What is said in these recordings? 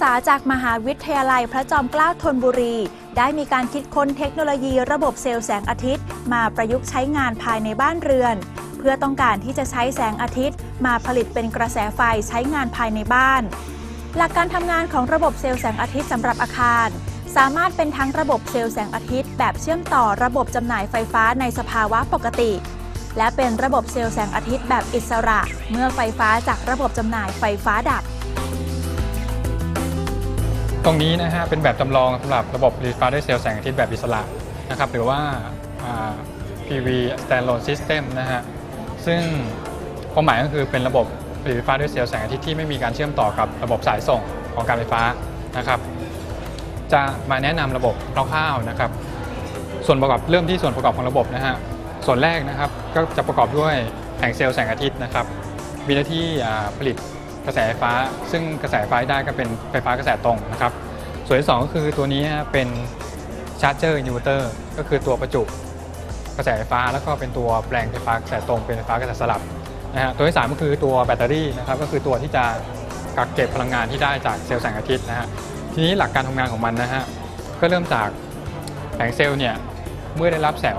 ษาจากมหาวิทยาลัยพระจอมเกล้าธนบุรี ได้มีการคิดค้นเทคโนโลยีระบบเซลล์แสงอาทิตย์ มาประยุกต์ใช้งานภายในบ้านเรือน เพื่อต้องการที่จะใช้แสงอาทิตย์ มาผลิตเป็นกระแสไฟใช้งานภายในบ้าน หลักการทำงานของระบบเซลล์แสงอาทิตย์สำหรับอาคาร สามารถเป็นทั้งระบบเซลล์แสงอาทิตย์ แบบเชื่อมต่อระบบจำหน่ายไฟฟ้าในสภาวะปกติ และเป็นระบบเซลล์แสงอาทิตย์แบบอิสระ เมื่อไฟฟ้าจากระบบจำหน่ายไฟฟ้าดับ ตรงนี้นะฮะเป็นแบบจำลองสำหรับระบบผลิตไฟฟ้าด้วยเซลล์แสงอาทิตย์แบบอิสระนะครับหรือว่าา PV standalone system นะฮะซึ่งความหมายก็คือเป็นระบบผลิตไฟฟ้าด้วยเซลล์แสงอาทิตย์ที่ไม่มีการเชื่อมต่อกับระบบสายส่งของการไฟฟ้านะครับจะมาแนะนำระบบคร่าวๆนะครับส่วนประกอบเริ่มที่ส่วนประกอบของระบบนะฮะส่วนแรกนะครับก็จะประกอบด้วยแผงเซลล์แสงอาทิตย์นะครับมีหน้าที่ผลิต กระแสไฟฟ้า ซึ่งกระแสไฟฟ้าได้ก็เป็นไฟฟ้ากระแสตรงนะครับ ส่วนที่สองก็คือตัวนี้เป็นชาร์จเจอร์อินเวอร์เตอร์ก็คือตัวประจุกระแสไฟฟ้าแล้วก็เป็นตัวแปลงไฟฟ้ากระแสตรงเป็นไฟฟ้ากระแสสลับนะฮะตัวที่สามก็คือตัวแบตเตอรี่นะครับก็คือตัวที่จะกักเก็บพลังงานที่ได้จากเซลล์แสงอาทิตย์นะฮะทีนี้หลักการทำงานของมันนะฮะก็เริ่มจากแผงเซลล์เนี่ยเมื่อได้รับแสง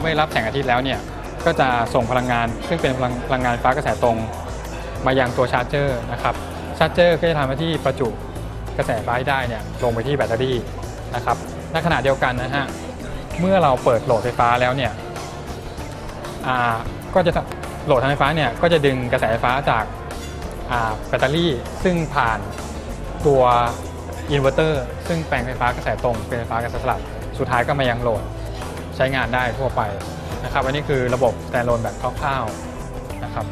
เมื่อได้รับแสงอาทิตย์แล้วเนี่ยก็จะส่งพลังงานซึ่งเป็นพลังพลังงานไฟฟ้ากระแสตรง มายังตัวชาร์จเจอร์นะครับชาร์จเจอร์ก็จะทำหน้าที่ประจุกระแสไฟได้เนี่ยลงไปที่แบตเตอรี่นะครับในขณะเดียวกันนะฮะเมื่อเราเปิดโหลดไฟฟ้าแล้วเนี่ยอ่าก็จะโหลดทางไฟฟ้าเนี่ยก็จะดึงกระแสไฟฟ้าจากาแบตเตอรี่ซึ่งผ่านตัวอินเวอร์เตอร์ซึ่งแปลงไฟฟ้ากระแสตรงเป็นไฟฟ้ากระแสสลับสุดท้ายก็มายังโหลดใช้งานได้ทั่วไปนะครับอันนี้คือระบบแตนโลนแบบคร่าวๆนะครับ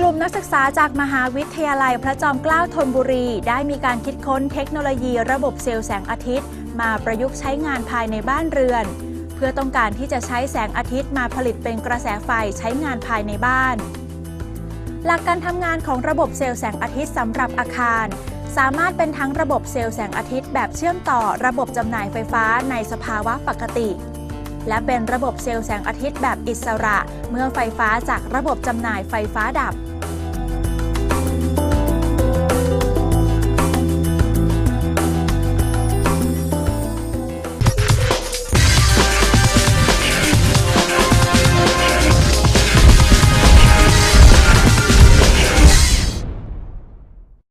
กลุ่มนักศึกษาจากมหาวิทยาลัยพระจอมเกล้าธนบุรี ได้มีการคิดค้นเทคโนโลยีระบบเซลล์แสงอาทิตย์ มาประยุกต์ใช้งานภายในบ้านเรือน เพื่อต้องการที่จะใช้แสงอาทิตย์มาผลิตเป็นกระแสไฟใช้งานภายในบ้าน หลักการทำงานของระบบเซลล์แสงอาทิตย์สำหรับอาคาร สามารถเป็นทั้งระบบเซลล์แสงอาทิตย์แบบเชื่อมต่อระบบจำหน่ายไฟฟ้าในสภาวะปกติและเป็นระบบเซลล์แสงอาทิตย์แบบอิสระ เมื่อไฟฟ้าจากระบบจำหน่ายไฟฟ้าดับ